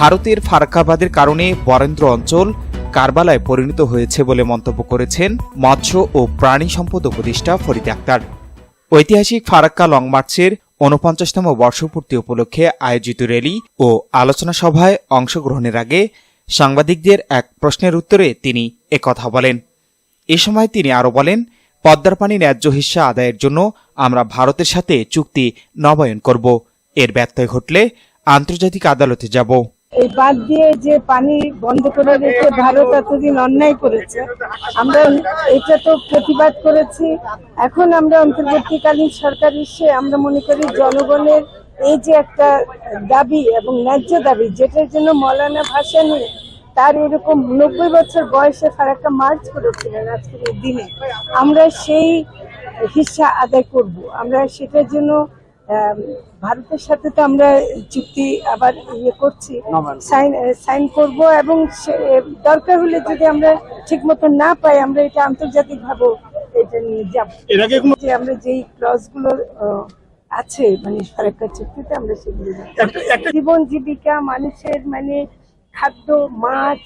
ভারতের ফারাক্কাবাদের কারণে বরেন্দ্র অঞ্চল কারবালায় পরিণত হয়েছে বলে মন্তব্য করেছেন মৎস্য ও প্রাণী সম্পদ উপদেষ্টা ফরিদ আক্তার। ঐতিহাসিক ফারাক্কা লং মার্চের ঊনপঞ্চাশতম বর্ষপূর্তি উপলক্ষে আয়োজিত র্যালি ও আলোচনা সভায় অংশগ্রহণের আগে সাংবাদিকদের এক প্রশ্নের উত্তরে তিনি একথা বলেন। এ সময় তিনি আরও বলেন, পদ্মার পানি ন্যায্য হিস্সা আদায়ের জন্য আমরা ভারতের সাথে চুক্তি নবায়ন করব। এর ব্যত্যয় ঘটলে আন্তর্জাতিক আদালতে যাব। এই বাদ দিয়ে যে পানি বন্ধ করে রেখে ভারত এতদিন অন্যায় করেছে, আমরা এটা তো প্রতিবাদ করেছি। এখন আমরা অন্তর্বর্তীকালীন সরকার এসে আমরা মনে করি জনগণের এই যে একটা দাবি এবং ন্যায্য দাবি, যেটার জন্য মৌলানা ভাসানি তার এরকম নব্বই বছর বয়সে তার একটা মার্চ করেছিলেন আজকের দিনে। আমরা সেই হিসা আদায় করব। আমরা সেটার জন্য ভারতের সাথে তো আমরা চুক্তি আবার ইয়ে করছি। সাইন সাইন করব এবং দরকার হলে যদি আমরা ঠিক মতো না পাই আমরা এটা আন্তর্জাতিক ভাবে এটা নিয়ে যাব। আমরা যেই ক্লজগুলো আছে মানে ফারাক্কা চুক্তিতে আমরা সেগুলো জীবন জীবিকা মানুষের মানে খাদ্য মাছ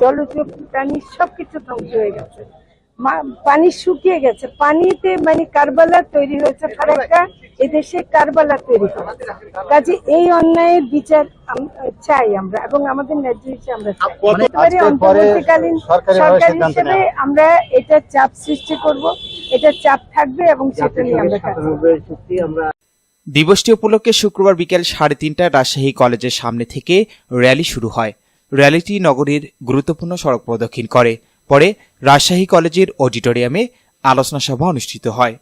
জলজ প্রাণী সবকিছু ধ্বংস হয়ে গেছে। পানি শুকিয়ে গেছে। পানিতে মানে কারবালা তৈরি হয়েছে ফারাক্কা এদেশে কারবালা তৈরি হয় কাজে এই অন্যায়ের বিচার চাই আমরা এবং আমাদের ন্যায্য হিসেবে আমরা চাই। একেবারে অন্তর্বর্তীকালীন সরকার হিসেবে আমরা এটা চাপ সৃষ্টি করব এটা চাপ থাকবে এবং সেটা নিয়ে আমরা কাজ করব। দিবসটি উপলক্ষে শুক্রবার বিকেল সাড়ে তিনটায় রাজশাহী কলেজের সামনে থেকে র্যালি শুরু হয়। র্যালিটি নগরীর গুরুত্বপূর্ণ সড়ক প্রদক্ষিণ করে। পরে রাজশাহী কলেজের অডিটোরিয়ামে আলোচনা সভা অনুষ্ঠিত হয়।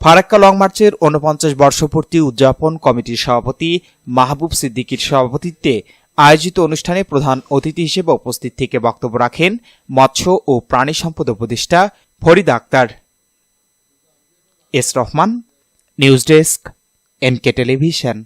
ফারাক্কা লং মার্চের ঊনপঞ্চাশ বর্ষপূর্তি উদযাপন কমিটির সভাপতি মাহবুব সিদ্দিকীর সভাপতিত্বে আয়োজিত অনুষ্ঠানে প্রধান অতিথি হিসেবে উপস্থিত থেকে বক্তব্য রাখেন মৎস্য ও প্রাণী সম্পদ উপদেষ্টা Farid Akhtar. S Rahman, news desk MK television.